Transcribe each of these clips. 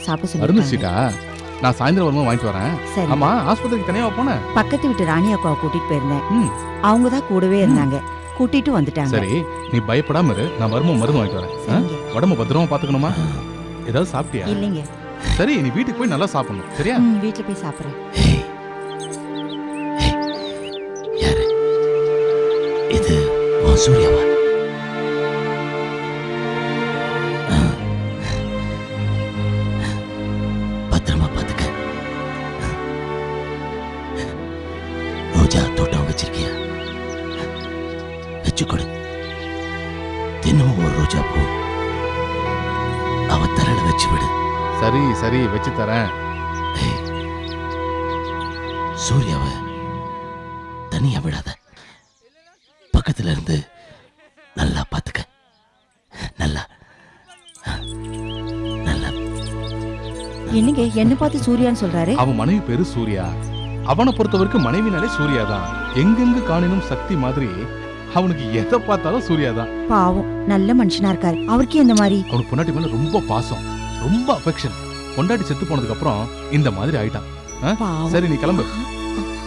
மருந்தெல்லாம் சாப்பிட மருந்து சொல்லி சீட்டா நான் சாயந்தரம் வரும்போது வாங்கிட்டு வரேன். சரி. ஆமா ஆஸ்பத்திரிக்கு தனியா போனேன். பக்கத்து வீட்டு ராணி அக்காவை கூட்டிட்டு போயிருந்தேன். அவங்க தான் கூடவே இருந்தாங்க. கூட்டிட்டு வந்துட்டாங்க. சரி நீ பயப்படாம இரு. நான் வரும்போது மருந்து வாங்கிட்டு வரேன். உடம்ப பத்திரமா பாத்துக்கணுமா? ஏதாவது சாப்பிட்டியா? இல்லைங்க. சரி நீ வீட்டுக்கு போய் நல்லா சாப்பிடணும். சரியா? வீட்டுல போய் சாப்பிடுறேன். இது சூர்யாவா? தினமும் ஒரு ரோஜா பூ. அவ தரல வச்சு விடு. சரி சரி வச்சு தரேன். ஏய், சூர்யாவை தனியா விடாத. பக்கத்துல இருந்து நல்லா பாத்துக்க. நல்லா. நல்லா. என்னங்க என்ன பார்த்து சூர்யான்னு சொல்றாரு? அவன் மனைவி பேரு சூர்யா. அவனை பொறுத்த வரைக்கும் மனைவினாலே சூர்யா தான் எங்கெங்கு காணினும் சக்தி மாதிரி அவனுக்கு எதை பார்த்தாலும் சூர்யா தான் பாவம் நல்ல மனுஷனா இருக்காரு. அவருக்கே இந்த மாதிரி. அவனுக்கு பொண்டாட்டி மேல ரொம்ப பாசம் ரொம்ப அஃபெக்ஷன் பொண்டாட்டி செத்து போனதுக்கு அப்புறம் இந்த மாதிரி ஆயிட்டான். பாவம். சரி நீ கிளம்பு.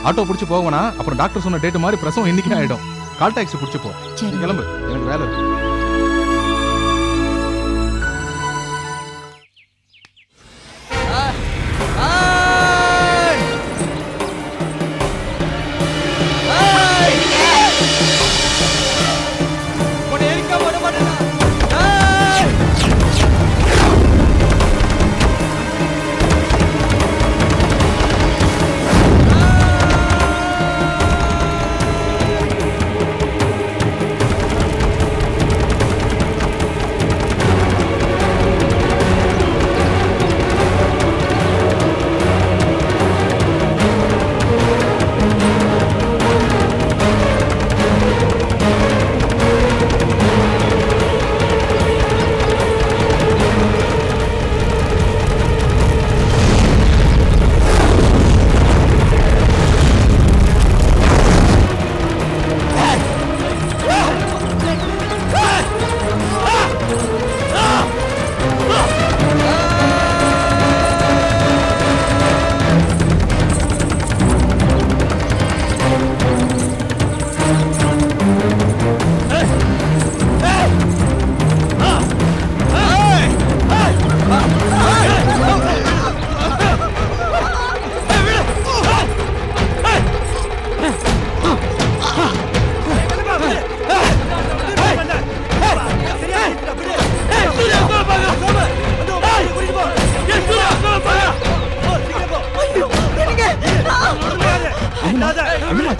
ஆட்டோ பிடிச்சு போவனா அப்புறம் டாக்டர் சொன்ன டேட் மாதிரி பிரசவம் இன்னைக்கே ஆயிடும். கால் டாக்ஸி பிடிச்சு போ. நீ சரி. கிளம்பு. எனக்கு வேலை இருக்கு.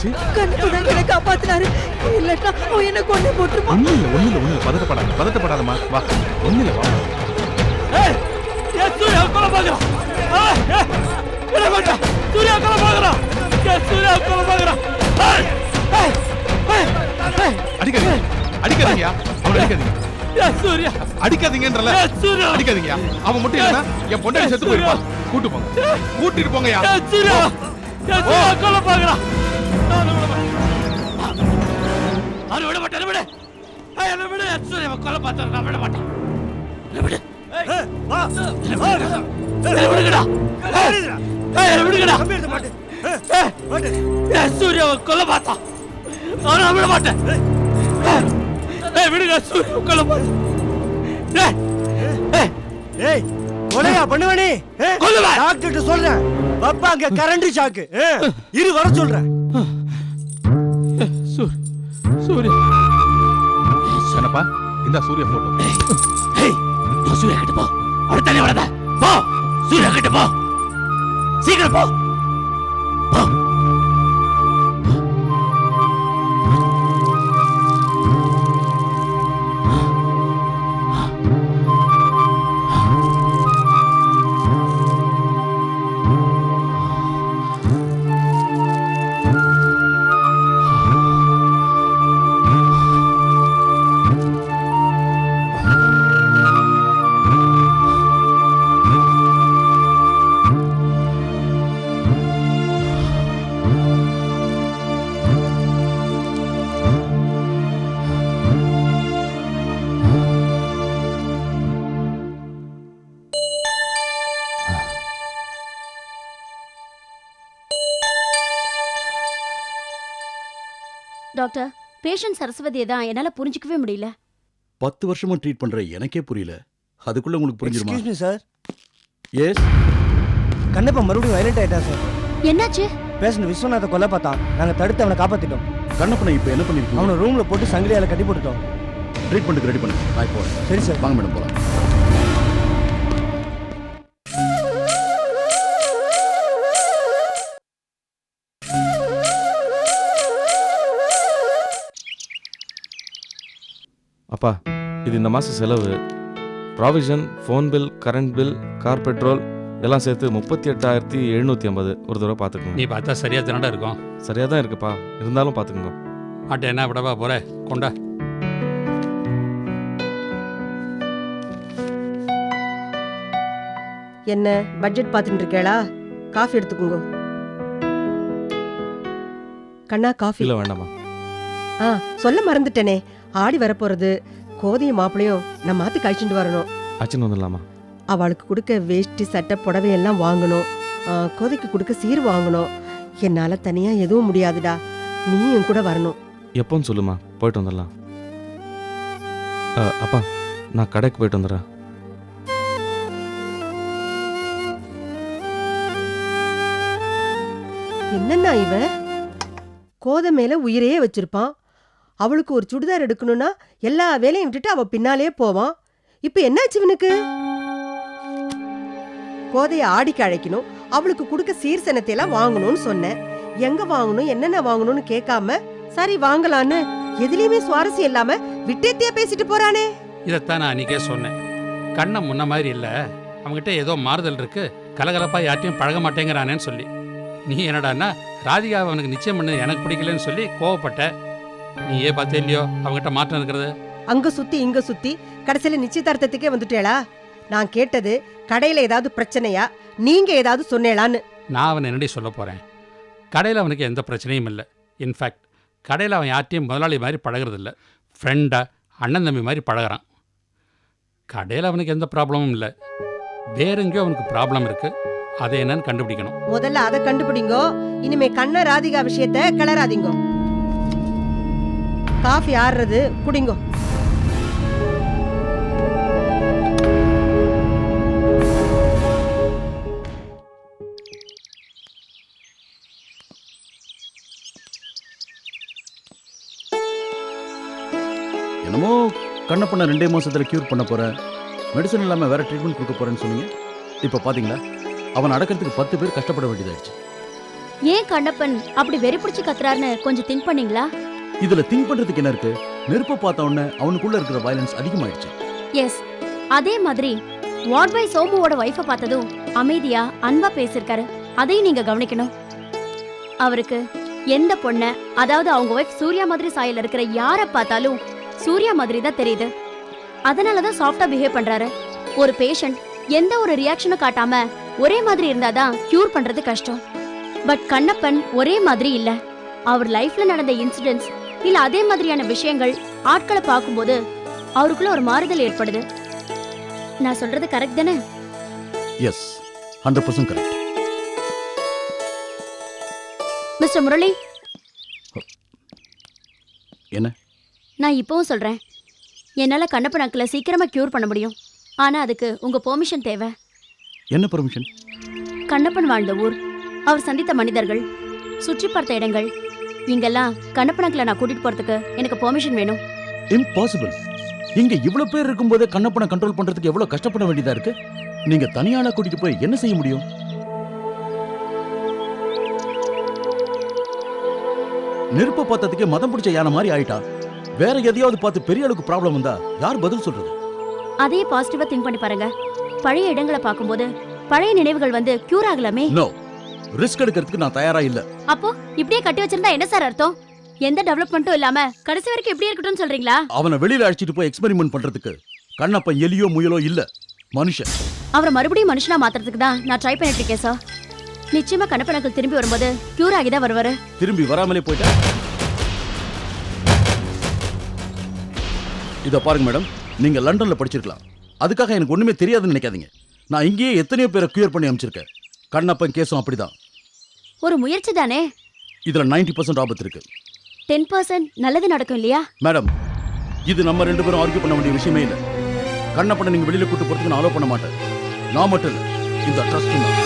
என்னமாச்சு கண்ணுதான் என்ன காப்பாத்தினாரு. இல்லட்டா அவன் என்ன கொண்டு போட்டுருப்பான் ஒண்ணு இல்ல ஒண்ணு இல்ல ஒண்ணு பதட்டப்படாத பதட்டப்படாதம்மா. வா. ஒண்ணு இல்ல வா அடிக்காதீங்க. அடிக்காதீங்க. அவன் அடிக்காதீங்க. அடிக்காதீங்கன்றல. அடிக்காதீங்க. அவன் மட்டும் இல்லனா என் பொண்டாட்டி செத்து போயிருப்பா. கூட்டு போங்க. கூட்டிட்டு போங்கயா சூர்யாவை கொல்ல பார்த்தான் அவனை விட மாட்டேன் விடுங்க சூர்யாவை கொல்ல பார்த்தேன் கொலையா பண்ணுவனே கொல்லுவேன். டாக்டர்கிட்ட சொல்றேன் பப்பா அங்க கரண்ட் ஷாக்கு இரு வர சொல்றேன் சூர்யா. என்னப்பா? இந்த சூர்யா போட்டோ ஏய் நீ சூர்யா கிட்ட போ. தனியா விடாத போ சூர்யா கிட்ட போ. சீக்கிரம் போ. போ. பேஷண்ட் சரஸ்வதியை தான். என்னால புரிஞ்சிக்கவே முடியல. பத்து வருஷமா ட்ரீட் பண்ற எனக்கே புரியல. அதுக்குள்ள உங்களுக்கு புரிஞ்சிருமா? Excuse me sir yes Kannappa மறுபடியும் வயலண்ட் ஆயிட்டா சார் என்னாச்சு? பேஷண்ட் விஸ்வநாத கொல்ல பார்த்தான். நாங்க தடுத்து அவனை காப்பாத்திட்டோம். கண்ணப்பனை இப்போ என்ன பண்ணிருக்கீங்க? அவனை ரூம்ல போட்டு சங்கிலியால கட்டி போட்டுட்டோம். ட்ரீட்மெண்ட்டுக்கு ரெடி பண்ணு. நான் இப்போ. சரி சார் வாங்க மேடம் போலாம். அப்பா இது இந்த மாத செலவு. Provision phone bill current bill car petrol எல்லாம் சேர்த்து முப்பத்தி எட்டாயிரத்தி எழுநூற்றி ஐம்பது. ஒரு தடவை நீ பார்த்துக்குங்க பார்த்தா சரியா தானடா இருக்கும். சரியாக தான் இருக்குப்பா. இருந்தாலும் பார்த்துக்குங்க. ஆட்ட என்ன விடவா போற? கொண்டா. என்ன பட்ஜெட் பார்த்துட்டு இருக்கேளா காஃபி எடுத்துக்கோங்க. கண்ணா காஃபி. இல்லை வேண்டாமா ஆ சொல்ல மறந்துட்டேனே. ஆடி வரப்போறது. கோதையும் மாப்பிளையும் நம்ம மாத்து கழிச்சுட்டு வரணும். அச்சுன்னு வந்துடலாமா? அவளுக்கு கொடுக்க வேஷ்டி சட்டை புடவை எல்லாம் வாங்கணும். ஆ, கோதைக்கு கொடுக்க சீர் வாங்கணும். என்னால தனியா எதுவும் முடியாதுடா. நீயும் கூட வரணும். எப்போன்னு சொல்லுமா? போயிட்டு வந்துடலாம். அ, அப்பா நான் கடைக்கு போயிட்டு வந்துடுறேன். என்னன்னா இவன்? கோதை மேல உயிரையே வச்சிருப்பான். அவளுக்கு ஒரு சுடிதார் எடுக்கணும்னா எல்லா வேலையும் விட்டுட்டு அவ பின்னாலே போவான். இப்ப என்னாச்சு இவனுக்கு? கோதைய ஆடிக்கு அழைக்கணும். அவளுக்கு கொடுக்க சீர்சனத்தை எல்லாம் வாங்கணும்னு சொன்னேன். எங்க வாங்கணும் என்னென்ன வாங்கணும்னு கேட்காம சரி வாங்கலான்னு எதுலயுமே சுவாரஸ்யம் இல்லாம விட்டேத்தியா பேசிட்டு போறானே. இதைத்தான் நான் அன்னைக்கே சொன்னேன். கண்ணை முன்ன மாதிரி இல்லை. அவங்ககிட்ட ஏதோ மாறுதல் இருக்கு. கலகலப்பா யார்ட்டையும் பழக மாட்டேங்கிறானேன்னு சொல்லி. நீ என்னடான்னா ராதிகா அவனுக்கு நிச்சயம் பண்ணது எனக்கு பிடிக்கலன்னு சொல்லி கோவப்பட்ட நீ ஏன் பார்த்தே இல்லையோ? அவங்ககிட்ட மாற்றம் இருக்கிறது? அங்க சுத்தி இங்க சுத்தி கடைசியில நிச்சயதார்த்தத்துக்கே வந்துட்டேளா நான் கேட்டது கடையில ஏதாவது பிரச்சனையா? நீங்க ஏதாவது சொன்னேளான்னு. நான் அவனை என்னடி சொல்ல போகிறேன் கடையில் அவனுக்கு எந்த பிரச்சனையும் இல்லை. இன்ஃபேக்ட் கடையில் அவன் யார்ட்டையும் முதலாளி மாதிரி பழகுறதில்ல. ஃப்ரெண்டாக அண்ணன் தம்பி மாதிரி பழகுறான். கடையில் அவனுக்கு எந்த ப்ராப்ளமும் இல்லை. வேற எங்கேயோ அவனுக்கு ப்ராப்ளம் இருக்குது அதை என்னன்னு கண்டுபிடிக்கணும். முதல்ல அதை கண்டுபிடிங்கோ. இனிமே கண்ண ராதிகா விஷயத்த கிளறாதீங்கோ. காஃபி ஆறுறது குடிங்கோ. என்னமோ கண்ணப்பனை ரெண்டே மாசத்துல கியூர் பண்ண போறேன் மெடிசன் இல்லாம வேற ட்ரீட்மெண்ட் கொடுக்க போறேன்னு சொன்னீங்க. இப்போ பாத்தீங்களா? அவன் அடக்கிறதுக்கு பத்து பேர் கஷ்டப்பட வேண்டியதாயிடுச்சு. ஏன் கண்ணப்பன் அப்படி வெறி பிடிச்சு கத்துறாருன்னு கொஞ்சம் திங்க் பண்ணீங்களா? இதுல திங்க் பண்றதுக்கு என்ன இருக்கு? நெருப்ப பார்த்த உடனே அவனுக்குள்ள இருக்கிற வயலன்ஸ் அதிகமாயிடுச்சு. எஸ் அதே மாதிரி வார்ட் பை சோமுவோட ஒய்ஃபை பார்த்ததும் அமைதியா அன்பா பேசியிருக்காரு. அதையும் நீங்க கவனிக்கணும். அவருக்கு எந்த பொண்ண அதாவது அவங்க ஒய்ஃப் சூர்யா மாதிரி சாயல் இருக்கிற யார பார்த்தாலும் சூர்யா மாதிரி தான் தெரியுது. அதனால தான் சாஃப்டா பிஹேவ் பண்றாரு. ஒரு பேஷண்ட் எந்த ஒரு ரியாக்ஷனும் காட்டாம ஒரே மாதிரி இருந்தாதான் கியூர் பண்றது கஷ்டம். பட் கண்ணப்பன் ஒரே மாதிரி இல்ல. அவர் லைஃப்ல நடந்த இன்சிடென்ட்ஸ் இல்ல அதே மாதிரியான விஷயங்கள் ஆட்களை பார்க்கும்போது அவருக்குள்ள ஒரு மாறுதல் ஏற்படுது. நான் சொல்றது கரெக்ட் தானே? Yes hundred percent correct mister Murali என்ன? நான் இப்பவும் சொல்றேன். என்னால கண்ணப்பன் அங்கிளை சீக்கிரமா கியூர் பண்ண முடியும். ஆனா அதுக்கு உங்க பெர்மிஷன் தேவை. என்ன பர்மிஷன் கண்ணப்பன் வாழ்ந்த ஊர். அவர் சந்தித்த மனிதர்கள் சுற்றி பார்த்த இடங்கள் இங்கெல்லாம் கண்ணப்பன் அங்கிளை நான் கூட்டிட்டு போறதுக்கு எனக்கு பெர்மிஷன் வேணும். இம்பாசிபிள் இங்க இவ்வளவு பேர் இருக்கும்போதே கண்ணப்பனை கண்ட்ரோல் பண்றதுக்கு எவ்வளவு கஷ்டப்பட வேண்டியதா இருக்கு? நீங்க தனியாளா கூட்டிட்டு போய் என்ன செய்ய முடியும்? நெருப்ப பார்த்ததுக்கே மதம் பிடிச்ச யானை மாதிரி ஆயிட்டா. வேற எதையாவது பார்த்து பெரிய அளவுக்கு ப்ராப்ளம் வந்தா யார் பதில் சொல்றது? அதையே பாசிட்டிவா திங்க் பண்ணி பாருங்க. பழைய இடங்களை பார்க்கும்போது பழைய நினைவுகள் வந்து கியூர் ஆகலாமே? நோ ரிஸ்க் எடுக்கிறதுக்கு நான் தயாரா இல்ல. அப்போ இப்படியே கட்டி வச்சிருந்தா என்ன சார் அர்த்தம்? எந்த டெவலப்மெண்ட்டும் இல்லாம கடைசி வரைக்கும் இப்படியே இருக்கட்டும்னு சொல்றீங்களா? அவனை வெளியில அழைச்சிட்டு போய் எக்ஸ்பெரிமெண்ட் பண்றதுக்கு கண்ணப்பன் எலியோ முயலோ இல்ல. மனுஷன். அவரை மறுபடியும் மனுஷனா மாத்துறதுக்கு தான் நான் ட்ரை பண்ணிட்டு இருக்கேன் சார் நிச்சயமா கணப்பனக்கள் திரும்பி வரும்போது கியூர் ஆகி தான் வருவாரு. திரும்பி வராமலே போயிட்டா? இத பாருங்க மேடம் நீங்க லண்டன்ல படிச்சிருக்கலாம். அதுக்காக எனக்கு ஒண்ணுமே தெரியாதுன்னு நினைக்காதீங்க. நான் இங்கேயே எத்தனையோ பேரை கியூர் பண்ணி அமைச்சிருக்கேன். கண்ணப்பன் கேஸும் அப்படிதான். ஒரு முயற்சி தானே? இதுல 90% பர்சன்ட் ஆபத்து இருக்கு. டென் பர்சன்ட் நல்லது நடக்கும் இல்லையா? மேடம் இது நம்ம ரெண்டு பேரும் ஆர்கியூ பண்ண வேண்டிய விஷயமே இல்லை. கண்ணப்பனை நீங்க வெளியில கூட்டு போறதுக்கு நான் அலோவ் பண்ண மாட்டேன். நான் மட்டும் இல்லை. இந்த ட்ரஸ்ட் தான்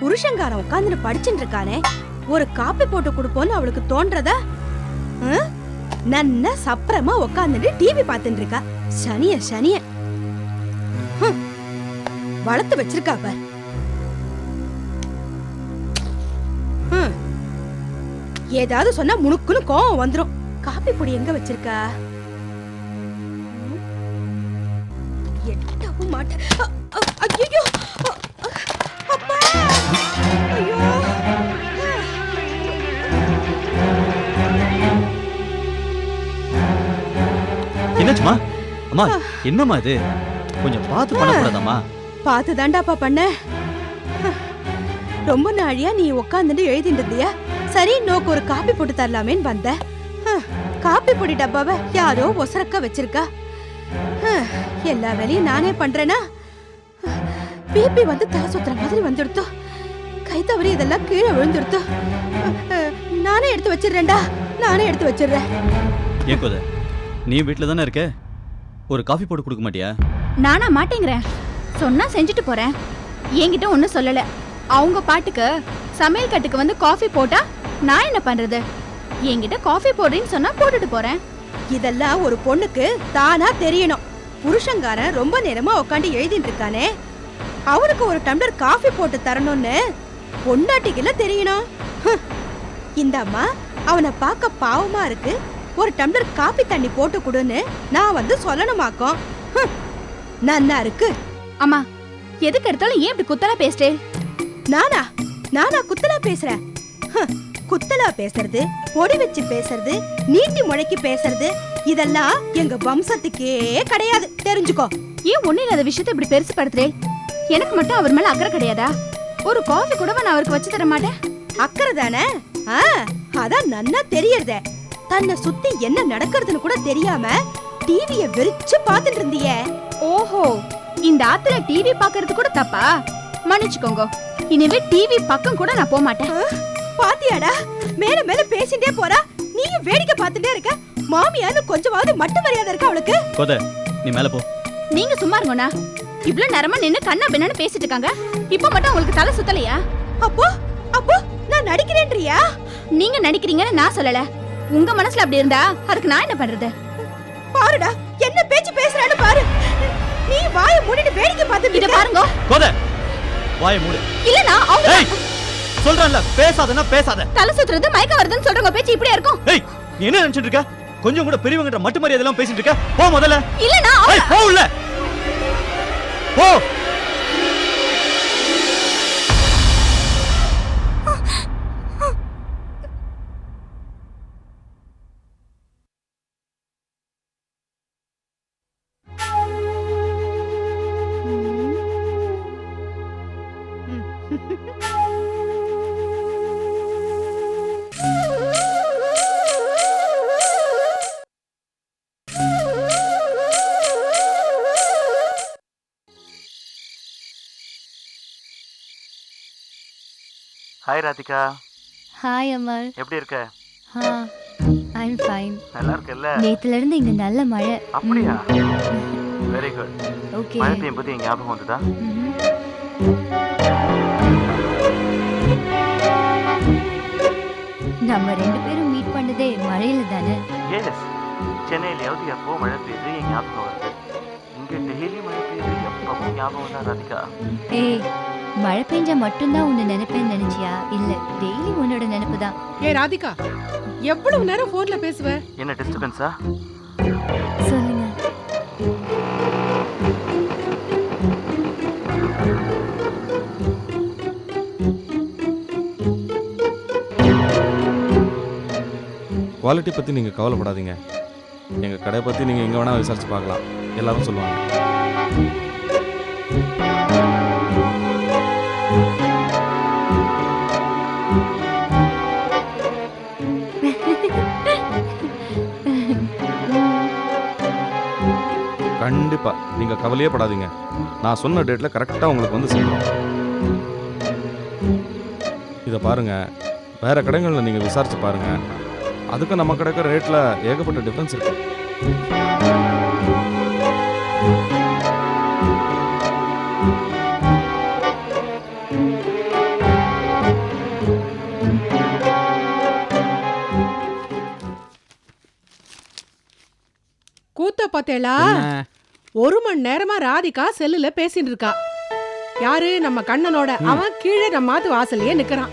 புருஷங்காரன் உட்கார்ந்து படிச்சுட்டு இருக்கானே. ஒரு காப்பி போட்டு கொடுப்போன்னு அவளுக்கு தோன்றத? ஹம்? சப்பரமா உக்காந்துட்டு டிவி பார்த்துட்டு இருக்கா. சனிய சனிய ஹம். வளர்த்து வச்சிருக்கா பார். ஏதாவது சொன்னா முணுக்குன்னு கோவம் வந்துரும். காப்பி பொடி எங்க வச்சிருக்கா? எட்டவும் மாட்டேன். ஐயோ என்னாச்சுமா? அம்மா என்னம்மா இது? கொஞ்சம் பார்த்து பண்ணக்கூடாதாம்மா பார்த்து தாண்டாப்பா பண்ண. ரொம்ப நாழியா நீ உட்காந்துட்டு எழுதிட்டு இருந்தியா? சரி நோக்கு ஒரு காப்பி போட்டு தரலாமேன்னு வந்த. காப்பி பொடி டப்பாவை யாரோ ஒசரக்கா வச்சிருக்கா. எல்லா வேலையும் நானே பண்றேனா? பிபி வந்து தலை சுத்துற மாதிரி வந்துடுத்தோ. கை தவறி இதெல்லாம் கீழே விழுந்துடுத்தோ. அஹ், நானே எடுத்து வச்சிடுறேன்டா. நானே எடுத்து வச்சிடுறேன். ஏன் நீ வீட்டில் தானே இருக்க? ஒரு காஃபி போட்டு கொடுக்க மாட்டியா? நானா மாட்டேங்கிறேன். சொன்னா செஞ்சுட்டு போறேன். என்கிட்ட ஒன்றும் சொல்லல. அவங்க பாட்டுக்கு சமையல் கட்டுக்கு வந்து காஃபி போட்டா நான் என்ன பண்றது? என்கிட்ட காஃபி போடுறேன்னு சொன்னா போட்டுட்டு போறேன். இதெல்லாம் ஒரு பொண்ணுக்கு தானா தெரியணும். புருஷங்காரன் ரொம்ப நேரமா உட்காந்து எழுதிட்டு இருக்கானே. அவனுக்கு ஒரு டம்ளர் காஃபி போட்டு தரணும்னு பொண்டாட்டிக்குல தெரியணும். இந்த அம்மா அவனை பார்க்க பாவமா இருக்கு. ஒரு டம்ளர் காபி தண்ணி போட்டு கொடுன்னு நான் வந்து சொல்லணுமாக்கும். நன்னா இருக்கு. அம்மா எதுக்கு எடுத்தாலும் ஏன் இப்படி குத்தலா பேசிட்டே நானா? நானா குத்தலா பேசுறேன்? குத்தலா பேசுறது பொடி வச்சு பேசுறது நீட்டி முழக்கி பேசுறது இதெல்லாம் எங்க வம்சத்துக்கே கிடையாது. தெரிஞ்சுக்கோ. ஏன் ஒண்ணு இல்லாத விஷயத்தை இப்படி பெருசு படுத்துறே எனக்கு மட்டும் அவர் மேல அக்கறை கிடையாதா? ஒரு காஃபி கூட நான் அவருக்கு வச்சு தர மாட்டேன்? அக்கறை தானே? ஆ, அதான் நன்னா தெரியறதே. தன்னை சுத்தி என்ன நடக்கிறதுன்னு கூட தெரியாம டிவிய வெறிச்சு பார்த்துட்டு இருந்தியே. ஓஹோ இந்த ஆத்துல டிவி பாக்குறது கூட தப்பா? மன்னிச்சுக்கோங்க இனிமே டிவி பக்கம் கூட நான் போக மாட்டேன் பாத்தியாடா? மேல மேல பேசிட்டே போறா. நீயும் வேடிக்கை பார்த்துட்டே இருக்க. மாமியான்னு கொஞ்சமாவது மட்டு மரியாதை இருக்கா அவளுக்கு? கோத நீ மேலே போ. நீங்க சும்மா இருங்கண்ணா. இவ்ளோ நேரமா நின்னு கண்ணா பின்னான்னு பேசிட்டு இருக்காங்க. இப்ப மட்டும் உங்களுக்கு தலை சுத்தலையா? அப்போ அப்போ நான் நடிக்கிறேன்றியா? நீங்க நடிக்கிறீங்கன்னு நான் சொல்லல. உங்க மனசுல அப்படி இருந்தா அதுக்கு நான் என்ன பண்றது? பாருடா என்ன பேச்சு பேசுறான்னு பாரு. நீ வாயை மூடிட்டு வேடிக்கை பார்த்துட்டு இத. பாருங்க. கோத வாயை மூடு. இல்லனா அவங்க ஏய் சொல்றேன்ல பேசாதன்னா பேசாத. தலை சுத்துறது மயக்க வருதுன்னு சொல்றவங்க பேச்சு இப்படியா இருக்கும்? ஏய் நீ என்ன நினைச்சிட்டு இருக்க? கொஞ்சம் கூட பெரியவங்கிட்ட மட்டு மரியாதை எல்லாம் பேசிட்டு இருக்க? போ முதல்ல. இல்லனா ஏய் போ உள்ள. போ. ஹாய் ராதிகா ஹாய் அமர் எப்படி இருக்க? ஹா ஐம் ஃபைன் நல்லா இருக்கல்ல நேத்துல இருந்து இங்க நல்ல மழை. அப்படியா? வெரி குட் ஓகே மழை பெய்யும் போது ஞாபகம் வந்ததா? நம்ம ரெண்டு பேரும் மீட் பண்ணதே மழையில தானே? எஸ் சென்னையிலயாவது எப்போ மழை பெய்யுது என் ஞாபகம் வருது. இங்க டெய்லி மழை பெய்யுது எப்பவும் ஞாபகம் தான் ராதிகா. ஏய் மழை பெஞ்சா மட்டும்தான் உன்னை நினைப்பேன்னு நினைச்சியா? இல்ல டெய்லி உன்னோட நினைப்பு தான் ஏ ராதிகா எவ்வளவு நேரம் போன்ல பேசுவ? என்ன டிஸ்டர்பன்ஸா குவாலிட்டி பற்றி நீங்கள் கவலைப்படாதீங்க. எங்கள் கடையை பற்றி நீங்கள் எங்கே வேணால் விசாரித்து பார்க்கலாம். எல்லோரும் சொல்லுவாங்க. கண்டிப்பாக நீங்கள் கவலையே படாதீங்க. நான் சொன்ன டேட்டில் கரெக்டாக உங்களுக்கு வந்து சேரும் இதை பாருங்கள் வேறு கடைகளில் நீங்கள் விசாரித்து பாருங்கள் அதுக்கு நம்ம கிடைக்கிற ரேட்ல ஏகப்பட்ட டிஃபரன்ஸ் இருக்கு. கூத்த பார்த்தேளா ஒரு மணி நேரமா ராதிகா செல்லுல பேசிட்டு இருக்கா. யாரு? நம்ம கண்ணனோட. அவன் கீழே நம்ம வாசல்லயே நிக்கிறான்.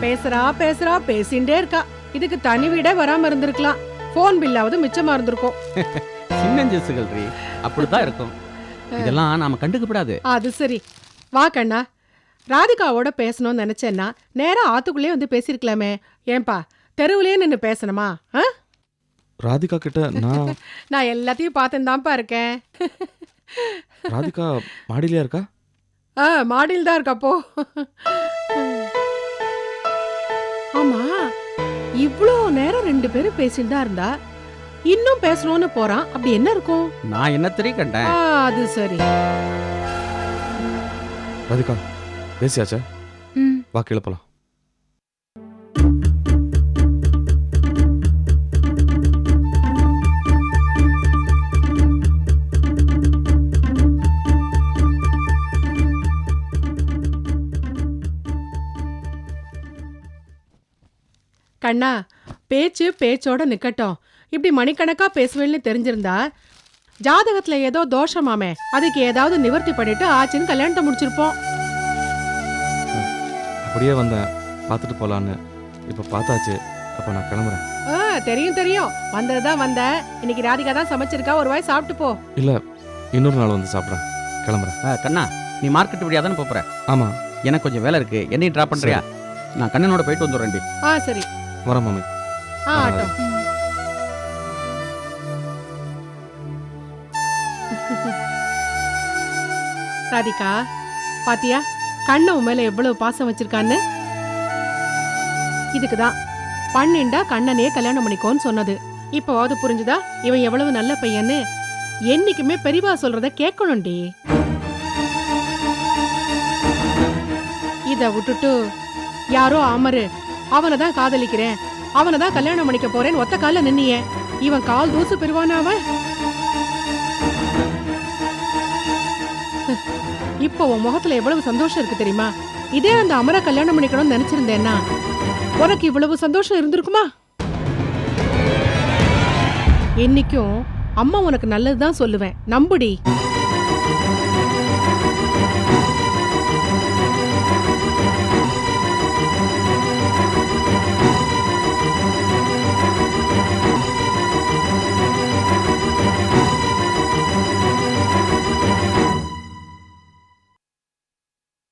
பேசுறா பேசுறா பேசிண்டே இருக்கா. இதுக்கு தனி வீடே வராம இருந்திருக்கலாம். போன் பில்லாவது மிச்சமா இருந்திருக்கும். சின்னஞ்சிசுகள் ரீ அப்படித்தான் இருக்கும். இதெல்லாம் நாம கண்டுக்கப்படாது. அது சரி. வா கண்ணா. ராதிகாவோட பேசணும்னு நினைச்சேன்னா நேரா ஆத்துக்குள்ளே வந்து பேசியிருக்கலாமே ஏன்பா தெருவுலயே நின்னு பேசணுமா? ஆ? ராதிகா கிட்ட நான் நான் எல்லாத்தையும் பார்த்துன்னு இருக்கேன். ராதிகா மாடியிலையா இருக்கா? ஆ மாடியில் தான் இருக்கப்போ இவ்ளோ நேரம் ரெண்டு பேரும் பேசிட்டு தான் இருந்தா இன்னும் பேசணும்னு போறான். அப்படி என்ன இருக்கும்? நான் என்ன தெரிய கண்டேன் ஆ, அது சரி. ராதிகா பேசியாச்சா? ம். வா கீழே போலாம். கண்ணா பேச்சு பேச்சோட நிக்கட்டும். இப்படி மணிக்கணக்கா பேசுவேன்னு தெரிஞ்சிருந்தா ஜாதகத்துல ஏதோ தோஷமாமே அதுக்கு ஏதாவது நிவர்த்தி பண்ணிட்டு ஆச்சுன்னு கல்யாணத்தை முடிச்சிருப்போம். அப்படியே வந்தேன் பார்த்துட்டு போலான்னு. இப்போ பார்த்தாச்சு அப்போ நான் கிளம்புறேன். ஆ தெரியும் தெரியும். வந்ததுதான் வந்த இன்னைக்கு ராதிகா தான் சமைச்சிருக்கா ஒரு வாய் சாப்பிட்டு போ. இல்லை இன்னொரு நாள் வந்து சாப்பிட்றேன். கிளம்புறேன். ஆ, கண்ணா நீ மார்க்கெட் வழியா தானே போற? ஆமாம் எனக்கு கொஞ்சம் வேலை இருக்கு. என்னையும் ட்ராப் பண்றியா? நான் கண்ணனோட போயிட்டு வந்துடுறேன்டி. ஆ சரி. வரேன் மாமி ஆ ஆட்டோ. ராதிகா பாத்தியா? கண்ண உன் மேல எவ்வளவு பாசம் வச்சிருக்கான்னு? இதுக்கு தான். பன்னெண்டா கண்ணனே கல்யாணம் பண்ணிக்கோன்னு சொன்னது. இப்போவாவது புரிஞ்சுதா? இவன் எவ்வளவு நல்ல பையன்னு? என்னைக்குமே பெரியவா சொல்றத கேட்கணும்டி. இத விட்டுட்டு யாரோ அமரு. அவனை தான் காதலிக்கிறேன். அவனை தான் கல்யாணம் பண்ணிக்க போறேன்னு ஒத்த கால நின்னியே. இவன் கால் தூசு பெறுவானா அவன்? இப்போ உன் முகத்துல எவ்வளவு சந்தோஷம் இருக்கு தெரியுமா? இதே அந்த அமர கல்யாணம் பண்ணிக்கணும்னு நினைச்சிருந்தேன்னா உனக்கு இவ்வளவு சந்தோஷம் இருந்திருக்குமா? என்னைக்கும் அம்மா உனக்கு நல்லதுதான் சொல்லுவேன். நம்புடி.